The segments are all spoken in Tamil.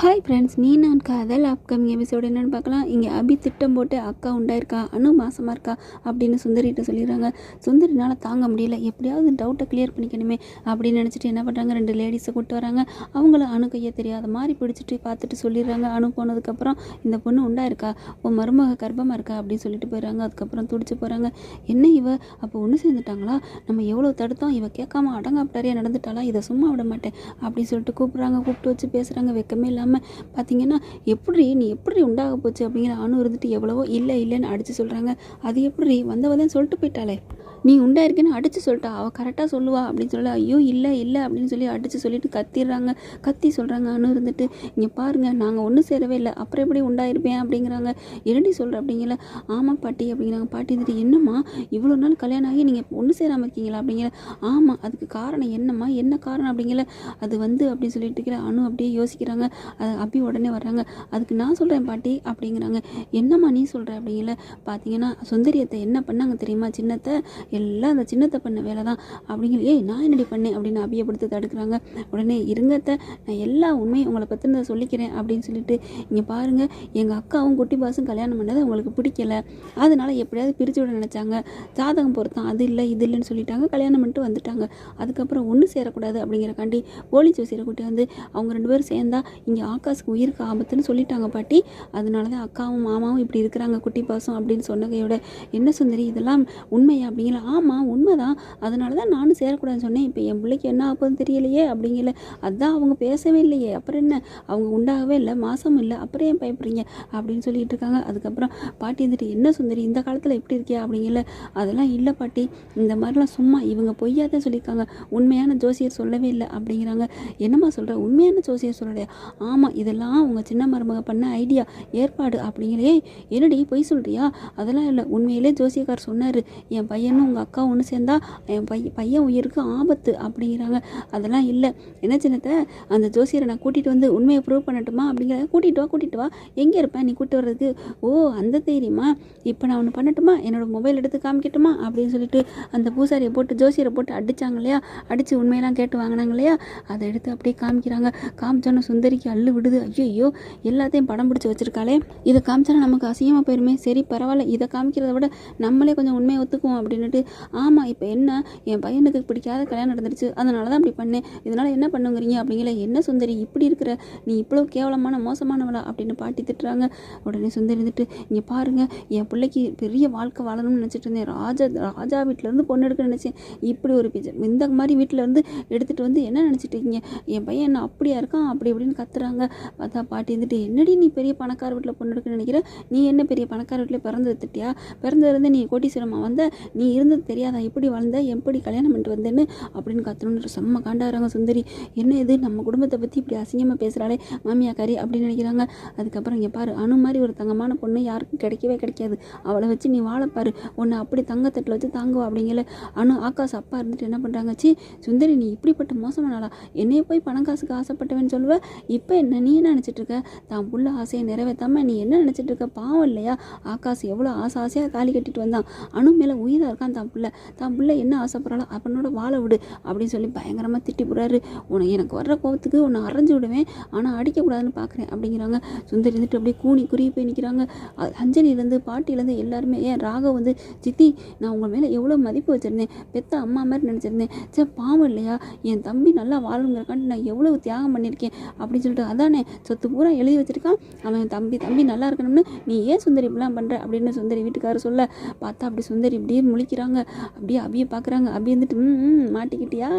ஹாய் ஃப்ரெண்ட்ஸ் நீ நான் காதல். அப்கமிங் எபிசோடு என்னென்னு பார்க்கலாம். இங்கே அபி திட்டம் போட்டு அக்கா உண்டாயிருக்கா? அனு மாசமாக இருக்கா? அப்படின்னு சுந்தரிகிட்ட சொல்லிடுறாங்க. சுந்தரினால் தாங்க முடியல. எப்படியாவது டவுட்டை கிளியர் பண்ணிக்கணுமே அப்படின்னு நினச்சிட்டு என்ன பண்ணுறாங்க ரெண்டு லேடிஸை கூப்பிட்டு வராங்க. அவங்கள அணு கையை தெரியாத மாதிரி பிடிச்சிட்டு பார்த்துட்டு சொல்லிடுறாங்க. அணு போனதுக்கப்புறம் இந்த பொண்ணு உண்டாயிருக்கா? உன் மருமக கர்ப்பமாக இருக்கா? அப்படின்னு சொல்லிட்டு போயிடுறாங்க. அதுக்கப்புறம் துடிச்சு போகிறாங்க என்ன இவ? அப்போ ஒன்று சேர்ந்துட்டாங்களா? நம்ம எவ்வளோ தடுத்தோம். இவ கேட்காம அடங்காப்பிட்டாரியாக நடந்துட்டாளா? இதை சும்மா விட மாட்டேன். அப்படின்னு சொல்லிட்டு கூப்பிட்றாங்க. கூப்பிட்டு வச்சு பேசுகிறாங்க வெக்கமே இல்லாமல் பார்த்தீங்கன்னா எப்படி நீ எப்படி உண்டாக போச்சு அப்படிங்கிற அணு இருந்துட்டு எவ்வளவோ இல்லை இல்லைன்னு அடித்து சொல்கிறாங்க அது எப்படி வந்தவதான் சொல்லிட்டு போயிட்டாளே. நீ உண்டாயிருக்குன்னு அடித்து சொல்லிட்டா. அவள் கரெக்டாக சொல்லுவா அப்படின்னு சொல்லி ஐயோ இல்லை இல்லை அப்படின்னு சொல்லி அடித்து சொல்லிட்டு கத்திடுறாங்க. கத்தி சொல்கிறாங்க அணு இருந்துட்டு. இங்கே பாருங்கள் நாங்கள் ஒன்றும் சேரவே இல்லை. அப்புறம் எப்படி உண்டாயிருப்பேன் அப்படிங்கிறாங்க. என்னடி சொல்கிற அப்படிங்கிற ஆமாம் பாட்டி அப்படிங்கிறாங்க. பாட்டி இருந்துட்டு என்னம்மா இவ்வளோ நாள் கல்யாணம் ஆகி நீங்கள் ஒன்று சேராமல் இருக்கீங்களா அப்படிங்கிற ஆமாம் அதுக்கு காரணம் என்னம்மா? என்ன காரணம் அப்படிங்கிற அது வந்து அப்படின்னு சொல்லிட்டு இருக்கிற அணு அப்படியே யோசிக்கிறாங்க. அது அபி உடனே வர்றாங்க. அதுக்கு நான் சொல்கிறேன் பாட்டி அப்படிங்கிறாங்க. என்னம்மா நீ சொல்கிற அப்படிங்கிற பார்த்தீங்கன்னா சுந்தரியத்தை என்ன பண்ணாங்க தெரியுமா? சின்னத்தை எல்லாம் அந்த சின்னத்தை பண்ண வேலை தான் அப்படிங்கிற ஏய் நான் என்னடி பண்ணேன்? அப்படின்னு அபியப்படுத்து தடுக்கிறாங்க. உடனே இருங்கத்த நான் எல்லா உண்மையும் உங்களை பற்றினதை சொல்லிக்கிறேன் அப்படின்னு சொல்லிட்டு இங்கே பாருங்கள் எங்கள் அக்காவும் குட்டி பாசும் கல்யாணம் பண்ணது அவங்களுக்கு பிடிக்கல. அதனால எப்படியாவது பிரித்து விட நினச்சாங்க. ஜாதகம் பொறுத்தான் அது இல்லை இது இல்லைன்னு சொல்லிட்டாங்க. கல்யாணம் பண்ணிட்டு வந்துட்டாங்க. அதுக்கப்புறம் ஒன்று சேரக்கூடாது அப்படிங்கிறக்காண்டி போலி ஜோசியரை கூட்டி வந்து அவங்க ரெண்டு பேரும் சேர்ந்தா இங்கே ஆகாசுக்கு உயிருக்கு ஆபத்துன்னு சொல்லிட்டாங்க பாட்டி. அதனால தான் அக்காவும் மாமாவும் இப்படி இருக்கிறாங்க குட்டி பாசம் அப்படின்னு சொன்னகையோட என்ன சுந்தரி இதெல்லாம் உண்மையா? அப்படிங்கிற ஆமாம் உண்மைதான். அதனால தான் நானும் சேரக்கூடாதுன்னு சொன்னேன். இப்போ என் பிள்ளைக்கு என்ன ஆகுதுன்னு தெரியலையே அப்படிங்கல. அதான் அவங்க பேசவே இல்லையே. அப்புறம் என்ன? அவங்க உண்டாகவே இல்லை மாதமும் இல்லை. அப்புறம் ஏன் பயப்படுறீங்க? அப்படின்னு சொல்லிட்டு இருக்காங்க. அதுக்கப்புறம் பாட்டி இருந்துட்டு என்ன சுந்தரி இந்த காலத்தில் எப்படி இருக்கியா? அப்படிங்கல. அதெல்லாம் இல்லை பாட்டி. இந்த மாதிரிலாம் சும்மா இவங்க பொய்யா தான் சொல்லியிருக்காங்க. உண்மையான ஜோசியர் சொல்லவே இல்லை. அப்படிங்கிறாங்க. என்னம்மா சொல்கிற உண்மையான ஜோசியர் சொல்லலையா? ஆமாம் இதெல்லாம் உங்கள் சின்ன மருமக பண்ண ஐடியா. ஏற்பாடு. அப்படிங்களே. என்னடி பொய் சொல்கிறியா அதெல்லாம் இல்லை. உண்மையிலே ஜோசியக்கார் சொன்னார். என் பையனும் உங்கள் அக்கா ஒன்று சேர்ந்தா என் பையன் பையன் உயிருக்கு ஆபத்து அப்படிங்கிறாங்க. அதெல்லாம் இல்லை. என்ன சின்னத்தை? அந்த ஜோசியரை நான் கூட்டிகிட்டு வந்து உண்மையை ப்ரூவ் பண்ணட்டுமா அப்படிங்கிற கூட்டிகிட்டு வா கூட்டிகிட்டு வா. எங்கே இருப்பேன் நீ கூப்பிட்டு வர்றதுக்கு ஓ அந்த தைரியமா? இப்போ நான் ஒன்று பண்ணட்டுமா? என்னோடய மொபைல் எடுத்து காமிக்கட்டுமா? அப்படின்னு சொல்லிட்டு அந்த பூசாரியை போட்டு ஜோசியரை போட்டு அடித்தாங்க இல்லையா? அடித்து உண்மையெல்லாம் கேட்டு வாங்கினாங்க இல்லையா? அதை எடுத்து அப்படியே காமிக்கிறாங்க. காமிச்சோன்னு சுந்தரிக்கு அள்ளு விடுது. ஐயோ எல்லாத்தையும் படம் பிடிச்சி வச்சிருக்காளே. இதை காமிச்சா நமக்கு அசிங்கமாக போயிருமே. சரி பரவாயில்ல. இதை காமிக்கிறத விட நம்மளே கொஞ்சம் உண்மையை ஒத்துக்குவோம் அப்படின்னுட்டு ஆமாம் இப்போ என்ன? என் பையனுக்கு பிடிக்காத கல்யாணம் நடந்துருச்சு அதனால தான் அப்படி பண்ணேன். இதனால் என்ன பண்ணுங்கிறீங்க? அப்படிங்கிற என்ன சுந்தரி இப்படி இருக்கிற? நீ இவ்வளோ கேவலமான மோசமானவளா? அப்படின்னு பாட்டி திட்டுறாங்க. உடனே சுந்தரி இருந்துட்டு இங்கே பாருங்கள் என் பிள்ளைக்கு பெரிய வாழ்க்கை வாழணும்னு நினச்சிட்டு இருந்தேன். ராஜா ராஜா வீட்டிலேருந்து பொண்ணு எடுக்க நினச்சேன். இப்படி ஒரு பிஜ இந்த மாதிரி வீட்டிலேருந்து எடுத்துகிட்டு வந்து என்ன நினச்சிட்டு இருக்கீங்க? என் பையன் என்ன அப்படியா இருக்கான்? அப்படி இப்படின்னு கத்துறாங்க. பார்த்தா பாட்டி இருந்துட்டு என்னடி நீ பெரிய பணக்கார வீட்டில் பொண்ணு எடுக்க நினைக்கிற? நீ என்ன பெரிய பணக்கார வீட்டில் பிறந்து திட்டியா பிறந்ததுலேருந்து நீ கோட்டீஸ்வரமா வந்த? நீ இருந்து இருந்தது தெரியாதா? எப்படி வளர்ந்த எப்படி கல்யாணம் பண்ணிட்டு வந்தேன்னு அப்படின்னு கத்தணுன்ற செம்ம காண்டாடுறாங்க சுந்தரி. என்ன இது? நம்ம குடும்பத்தை பற்றி இப்படி அசிங்கமாக பேசுகிறாளே மாமியாக்காரி அப்படின்னு நினைக்கிறாங்க. அதுக்கப்புறம் இங்கே பாரு அணு மாதிரி ஒரு தங்கமான பொண்ணு யாருக்கும் கிடைக்கவே கிடைக்காது. அவளை வச்சு நீ வாழப்பாரு உன்னை அப்படி தங்கத்தட்டில் வச்சு தாங்குவா அப்படிங்கல. அணு ஆகாஷ் அப்பா இருந்துட்டு என்ன பண்ணுறாங்க சி சுந்தரி நீ இப்படிப்பட்ட மோசமானாளா என்னைய போய் பணம் காசுக்கு ஆசைப்பட்டவேன்னு சொல்லுவேன் இப்போ என்ன நீ என்ன நினச்சிட்டு இருக்க? தான் புள்ள ஆசையை நிறைவேற்றாம நீ என்ன நினச்சிட்டு இருக்க? பாவம் இல்லையா? ஆகாஷ் எவ்வளோ ஆசை ஆசையாக தாலி கட்டிட்டு வந்தான். அணு மேலே உயிராக இருக்கான் தான் பிள்ளை. தான் பிள்ளை என்ன ஆசைப்படுறாளோ அப்பனோட வாழ விடு அப்படின்னு சொல்லி பயங்கரமாக திட்டி போடுறாரு. உனக்கு எனக்கு வர்ற கோவத்துக்கு உன்னை அரைஞ்சு விடுவேன். ஆனால் அடிக்கக்கூடாதுன்னு பார்க்குறேன் அப்படிங்கிறாங்க. சுந்தரி இருந்துட்டு அப்படியே கூனி குறுகி போய் நிற்கிறாங்க அஞ்சலியிலேருந்து பாட்டிலேருந்து எல்லாருமே ஏன் ராகவ் வந்து சித்தி நான் உங்கள் மேலே எவ்வளோ மதிப்பு வச்சுருந்தேன். பெத்த அம்மா மாதிரி நினச்சிருந்தேன். சே பாவம் இல்லையா? என் தம்பி நல்லா வாழணுங்கிறக்காண்டி நான் எவ்வளோ தியாகம் பண்ணியிருக்கேன். அப்படின்னு சொல்லிட்டு அதானே சொத்து பூரா எழுதி வச்சிருக்கான். அவன் தம்பி தம்பி நல்லா இருக்கணும்னு நீ ஏன் சுந்தரி இப்படிலாம் பண்ணுற அப்படின்னு சுந்தரி வீட்டுக்காரர் சொல்ல பார்த்தா அப்படி சுந்தரி இப்படியே முழிக்கிறாங்க அப்படியே அபியை பார்க்குறாங்க. அபி வந்துட்டு ம் மாட்டிக்கிட்டியா?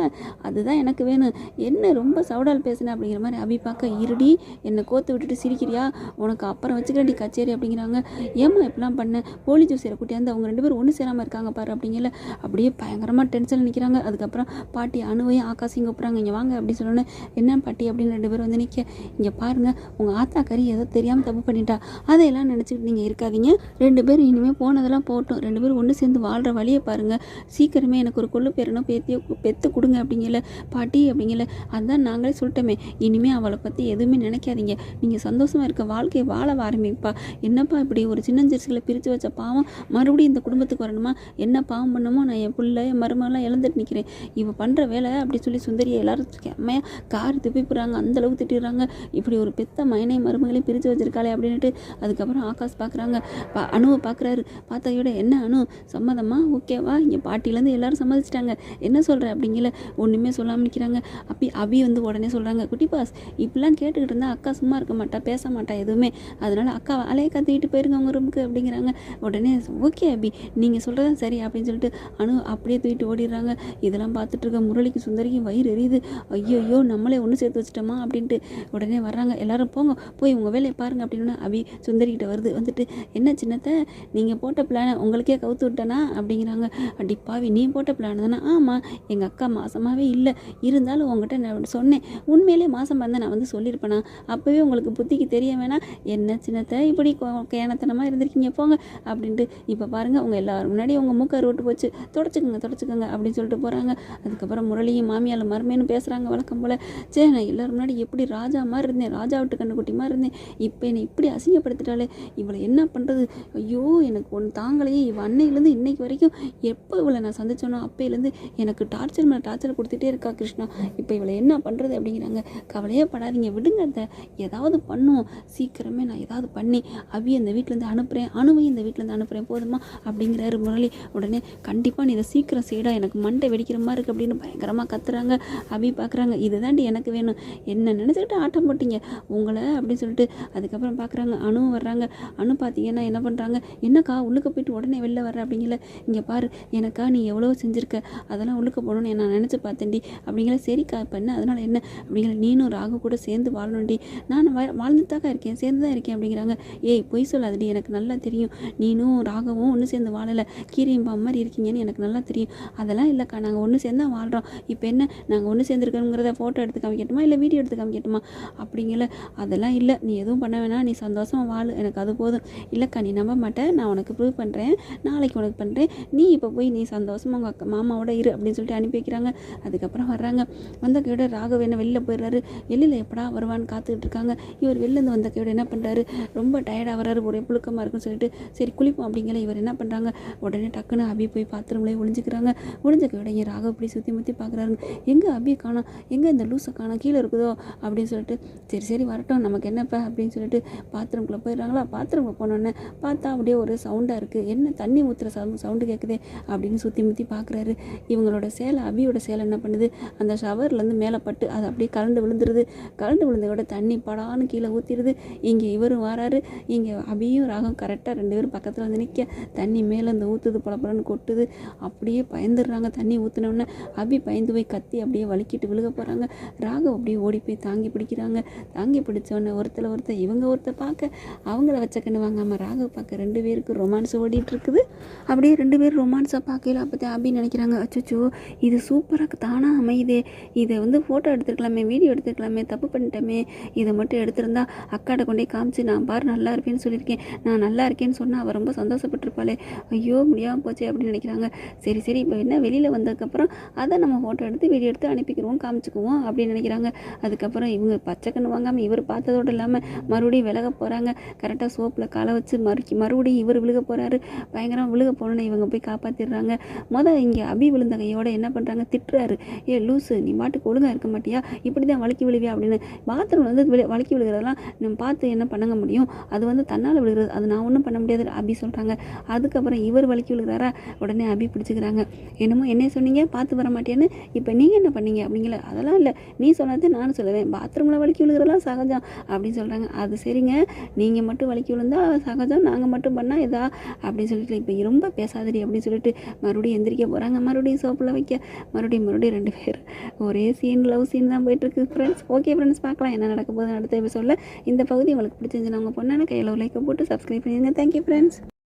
அதுதான் எனக்கு வேணும். என்ன ரொம்ப சவுடால் பேசுனேன் அப்படிங்கிற மாதிரி அபி பார்க்க இருடி என்னை கோத்து விட்டுட்டு சிரிக்கிறியா? உனக்கு அப்புறம் வச்சுக்கிறடி கச்சேரி அப்படிங்கிறாங்க. ஏம்மா இப்படிலாம் பண்ண? போலி ஜோசியரை கூட்டியாந்து அவங்க ரெண்டு பேரும் ஒன்று சேராமல் இருக்காங்க பாரு அப்படிங்கல. அப்படியே பயங்கரமாக டென்ஷன் நிற்கிறாங்க அதுக்கப்புறம் பாட்டி அணுவையும் ஆகாசையும் கூப்பிட்றாங்க. இங்கே வாங்க அப்படின்னு சொல்லணுன்னு என்ன பாட்டி? அப்படின்னு ரெண்டு பேரும் வந்து நிற்க இங்கே பாருங்கள் உங்கள் ஆத்தா கறி ஏதோ தெரியாமல் தப்பு பண்ணிட்டா. அதையெல்லாம் நினச்சிக்கிட்டு நீங்கள் இருக்காதீங்க. ரெண்டு பேரும் இனிமேல் போனதெல்லாம் போட்டோம். ரெண்டு பேரும் ஒன்று சேர்ந்து வாழ்கிற வழியை வழியை பாருங்கள் சீக்கிரமே எனக்கு ஒரு கொள்ளு பேரனோ பேத்தியோ பெற்று கொடுங்க அப்படிங்கல. பாட்டி அப்படிங்கல. அதான் நாங்களே சொல்லிட்டோமே. இனிமேல் அவளை பற்றி எதுவுமே நினைக்காதீங்க. நீங்கள் சந்தோஷமாக இருக்க வாழ்க்கையை வாழ ஆரம்பிப்பா. என்னப்பா இப்படி ஒரு சின்னஞ்சிறுசுகளை பிரித்து வச்ச பாவம்? மறுபடியும் இந்த குடும்பத்துக்கு வரணுமா? என்ன பாவம் பண்ணுமோ? நான் என் பிள்ளை என் மருமகெல்லாம் இழந்துட்டு நிற்கிறேன் இவ பண்ணுற வேலை அப்படி சொல்லி சுந்தரியை எல்லாரும் செம்மையாக கார் திப்பிப்புறாங்க அந்தளவுக்கு திட்டிடுறாங்க. இப்படி ஒரு பெத்த மயனை மருமகளையும் பிரித்து வச்சிருக்காளே அப்படின்ட்டு அதுக்கப்புறம் ஆகாஷ் பார்க்குறாங்க பா அணுவை பார்க்குறாரு பார்த்ததையோட என்ன அணு சம்மதமாக ஓகேவா? இங்கே பாட்டிலேருந்து எல்லாரும் சம்மதிச்சிட்டாங்க. என்ன சொல்கிற அப்படிங்கல? ஒன்றுமே சொல்லாமல் நிற்கிறாங்க அப்படி அபி வந்து உடனே சொல்கிறாங்க குட்டி பாஸ் இப்படிலாம் கேட்டுக்கிட்டு இருந்தால் அக்கா சும்மா இருக்க மாட்டா பேச மாட்டா எதுவுமே. அதனால் அக்கா அலையை கத்திக்கிட்டு போயிருங்க அவங்க ரூமுக்கு அப்படிங்கிறாங்க. உடனே ஓகே அபி நீங்கள் சொல்கிறது சரி அப்படின்னு சொல்லிட்டு அணு அப்படியே தூக்கிட்டு ஓடிடுறாங்க. இதெல்லாம் பார்த்துட்டு இருக்க முரளிக்கு சுந்தரிக்கு வயிறு எரியுது. ஐயோ ஐயோ நம்மளே ஒன்று சேர்த்து வச்சிட்டோமா? அப்படின்ட்டு உடனே வர்றாங்க. எல்லாரும் போங்க போய் உங்கள் வேலையை பாருங்க அப்படின்னு அபி சுந்தரிக்கிட்ட வருது. வந்துட்டு என்ன சின்னத்தை நீங்கள் போட்ட பிளானை உங்களுக்கே கவுத்து விட்டேனா? அப்படிங்கிறாங்க. சொன்னாங்க. அடிப்பாவி நீ போட்ட பிளான் தானே? ஆமாம் எங்கள் அக்கா மாசமாகவே இல்லை. இருந்தாலும் உங்ககிட்ட நான் சொன்னேன். உண்மையிலே மாதம் வந்தேன் நான் வந்து சொல்லியிருப்பேனா? அப்போவே உங்களுக்கு புத்திக்கு தெரிய வேணாம். என்ன சின்னத்தை இப்படி கேனத்தனமாக இருந்திருக்கீங்க போங்க. அப்படின்ட்டு இப்போ பாருங்கள் உங்கள் எல்லோரும் முன்னாடி உங்கள் மூக்கை ரோட்டு போச்சு. தொடச்சிக்கோங்க தொடச்சிக்கோங்க அப்படின்னு சொல்லிட்டு போகிறாங்க அதுக்கப்புறம் முரளியும் மாமியால் மருமேன்னு பேசுகிறாங்க வழக்கம் போல். சே நான் எல்லோரும் முன்னாடி எப்படி ராஜா மாதிரி இருந்தேன். ராஜா விட்டு கண்ணுக்குட்டி மாதிரி இருந்தேன். இப்போ என்னை இப்படி அசிங்கப்படுத்திட்டாலே இவளை என்ன பண்ணுறது ஐயோ எனக்கு ஒன்று தாங்கலையே. இவள் அன்னையிலேருந்து இன்னைக்கு வரைக்கும் எப்போ இவளை நான் சந்திச்சோனோ அப்பையிலேருந்து எனக்கு டார்ச்சர் மேலே டார்ச்சர் கொடுத்துட்டே இருக்கா கிருஷ்ணா. இப்போ இவளை என்ன பண்ணுறது அப்படிங்கிறாங்க. கவலையே படாதீங்க விடுங்க அந்த ஏதாவது பண்ணும். சீக்கிரமே நான் ஏதாவது பண்ணி அவி அந்த வீட்டிலேருந்து அனுப்புகிறேன் அணுவை இந்த வீட்டிலேருந்து அனுப்புகிறேன் போதுமா? அப்படிங்கிறாரு முரளி. உடனே கண்டிப்பாக நீ இதை சீக்கிரம் செய்யடா எனக்கு மண்டை வெடிக்கிற மாதிரி இருக்குது அப்படின்னு பயங்கரமாக கத்துறாங்க. அபி பார்க்குறாங்க இதுதாண்டி எனக்கு வேணும். என்ன நினச்சிக்கிட்டு ஆட்டம் போட்டீங்க? உங்களை அப்படின்னு சொல்லிட்டு அதுக்கப்புறம் பார்க்குறாங்க அணுவும் வர்றாங்க. அணு பார்த்தீங்கன்னா என்ன பண்ணுறாங்க என்னக்கா உள்ளுக்க போயிட்டு உடனே வெளில வர்ற அப்படிங்கல. இங்கே பாரு எனக்கா நீ எவ்வளோ செஞ்சுருக்க அதெல்லாம் உள்ளுக்க போகணும்னு நான் நினச்சி பார்த்தேன்டி. அப்படிங்கிற சரிக்கா இப்போ என்ன அதனால் என்ன? அப்படிங்கிற நீனும் ராகு கூட சேர்ந்து வாழணும்டி. நான் வா வாழ்ந்துட்டாக்கா இருக்கேன் சேர்ந்து தான் இருக்கேன் அப்படிங்கிறாங்க. ஏய் பொய் சொல்லாதடி எனக்கு நல்லா தெரியும். நீனும் ராகவும் ஒன்று சேர்ந்து வாழலை. கீரியும் பா மாதிரி இருக்கீங்கன்னு எனக்கு நல்லா தெரியும். அதெல்லாம் இல்லைக்கா நாங்கள் ஒன்று சேர்ந்து தான் வாழ்கிறோம் இப்போ என்ன நாங்கள் ஒன்று சேர்ந்துருக்கோங்கிறத ஃபோட்டோ எடுத்து காமிக்கட்டுமா இல்லை வீடியோ எடுத்து காமிக்கட்டுமா? அப்படிங்கல அதெல்லாம் இல்லை. நீ எதுவும் பண்ண வேணாம் நீ சந்தோஷமாக வாழு எனக்கு அது போதும். இல்லைக்கா நீ நம்ப மாட்டேன் நான் உனக்கு ப்ரூவ் பண்ணுறேன் நாளைக்கு உனக்கு பண்ணுறேன் நீ இப்போ போய் நீ சந்தோஷமாக உங்கள் அக்கா மாமாவோட இரு அப்படின்னு சொல்லிட்டு அனுப்பி வைக்கிறாங்க. அதுக்கப்புறம் வர்றாங்க. வந்த கையோட ராகவ என்ன வெளில போயிடுறாரு. வெளியில் எப்படா வருவான்னு காத்துக்கிட்டு இருக்காங்க. இவர் வெளிலேருந்து வந்த கையோட என்ன பண்ணுறாரு ரொம்ப டயர்டாக வர்றாரு. ஒரே புழுக்கமாக இருக்குன்னு சொல்லிட்டு சரி குளிப்போம் அப்படிங்கிற இவர் என்ன பண்ணுறாங்க உடனே டக்குன்னு அபி போய் பாத்ரூம்லேயே ஒளிஞ்சிக்கிறாங்க. ஒளிஞ்ச கையோட இங்கே ராகவ இப்படி சுற்றி முற்றி பார்க்குறாருங்க எங்கே அபி காணும் எங்கே இந்த லூஸை காணோம் கீழே இருக்குதோ? அப்படின்னு சொல்லிட்டு சரி சரி வரட்டும். நமக்கு என்னப்பா? அப்படின்னு சொல்லிட்டு பாத்ரூம்குள்ளே போயிடுறாங்களா? பாத்ரூமில் போனோடனே பார்த்தா அப்படியே ஒரு சவுண்டாக இருக்குது என்ன தண்ணி ஊற்றுற சவுண்ட் சவுண்டு கேட்குது அப்படின்னு சுற்றி முற்றி பார்க்குறாரு இவங்களோட சேலை அபியோட சேலை என்ன பண்ணுது? அந்த ஷவர்லேருந்து மேலே பட்டு அது அப்படியே கலந்து விழுந்துருது. கலந்து விழுந்ததோட தண்ணி படான்னு கீழே ஊற்றிடுது இங்கே இவரும் வராரு. இங்கே அபியும் ராகம் கரெக்டாக ரெண்டு பேரும் பக்கத்தில் வந்து நிற்க தண்ணி மேலே இந்த ஊற்றுது பளபளன்னு கொட்டுது. அப்படியே பயந்துடுறாங்க. தண்ணி ஊற்றினோடனே அபி பயந்து போய் கத்தி அப்படியே வலிக்கிட்டு விழுக போகிறாங்க ராகம் அப்படியே ஓடி போய் தாங்கி பிடிக்கிறாங்க. தாங்கி பிடிச்சோடனே ஒருத்தர் ஒருத்தர் இவங்க ஒருத்தர் பார்க்க அவங்கள வச்ச கண்ணு வாங்காமல் ராகவ் பார்க்க ரெண்டு பேருக்கு ரொமான்ஸ் ஓடிட்டு இருக்குது. அப்படியே ரெண்டு பேரும் ரொமான்ஸாக பார்க்கல அப்போ அபி நினைக்கிறாங்க. அச்சோ இது சூப்பராக தானாக அமையுதே. இதை வந்து ஃபோட்டோ எடுத்துருக்கலாமே வீடியோ எடுத்துருக்கலாமே தப்பு பண்ணிட்டோமே. இதை மட்டும் எடுத்திருந்தா அக்காட்ட கொண்டே காமிச்சு நான் பாரு நல்லா இருப்பேன்னு சொல்லியிருக்கேன். நான் நல்லா இருக்கேன்னு சொன்னால் அவள் ரொம்ப சந்தோஷப்பட்டிருப்பாளே. ஐயோ முடியாமல் போச்சு அப்படின்னு நினைக்கிறாங்க. சரி சரி இப்போ என்ன வெளியில் வந்ததுக்கப்புறம் அதை நம்ம ஃபோட்டோ எடுத்து வீடியோ எடுத்து அனுப்பிக்கிறோம் காமிச்சுக்குவோம் அப்படின்னு நினைக்கிறாங்க. அதுக்கப்புறம் இவங்க பச்சை கண்ணு வாங்காமல் இவர் பார்த்ததோடு இல்லாமல் மறுபடியும் விலக போகிறாங்க கரெக்டாக சோப்பில் காலை வச்சு மறுக்கி மறுபடியும் இவர் விழுக போகிறாரு பயங்கரமாக விழுக போனோன்னு இவங்க போய் காப்பாற்றிடுறாங்க மொதல் இங்கே அபி விழுந்த கையோட என்ன பண்ணுறாங்க திட்டுறாரு. ஏ லூஸு நீ மாட்டுக்கு ஒழுங்காக இருக்க மாட்டியா? இப்படி தான் வழுக்கி விழுவியா? அப்படின்னு. பாத்ரூமில் வந்து விழு வழுக்கி விழுகிறதெல்லாம் நம்ம பார்த்து என்ன பண்ண முடியும்? அது வந்து தன்னால் விழுகிறது. அது நான் ஒன்றும் பண்ண முடியாது அபி சொல்கிறாங்க அதுக்கப்புறம் இவர் வழுக்கி விழுகிறாரா? உடனே அபி பிடிச்சிக்கிறாங்க. என்னமோ என்ன சொன்னீங்க? பார்த்து வர மாட்டேன்னு இப்போ நீங்கள் என்ன பண்ணீங்க? அப்படிங்கல. அதெல்லாம் இல்லை. நீ சொன்னதே நானும் சொல்லுவேன். பாத்ரூமில் வழுக்கி விழுகிறதெல்லாம் சகஜம். அப்படின்னு சொல்கிறாங்க அது சரிங்க. நீங்கள் மட்டும் வழுக்கி விழுந்தால் சகஜம். நாங்கள் மட்டும் பண்ணால் இதா? அப்படின்னு சொல்லிட்டு இப்போ ரொம்ப பேசாதடி அப்படின்னு சொல்லிட்டு மறுபடியும் எந்திரிக்க போகிறாங்க மறுபடியும் சோப்பில் வைக்க. மறுபடியும் மறுபடியும் ரெண்டு பேர் ஒரே சீன் லவ் சீன் தான் போயிட்டுருக்கு. ஃப்ரெண்ட்ஸ் ஓகே ஃப்ரெண்ட்ஸ் பார்க்கலாம் என்ன நடக்க போகுது அடுத்த எபிசோடில் இந்த பகுதி உங்களுக்கு பிடிச்சிருந்துச்சுன்னா உங்கள் பொண்ணான கையில் லைக்கை போட்டு சப்ஸ்கிரைப் பண்ணிடுங்க தேங்க்யூ ஃப்ரெண்ட்ஸ்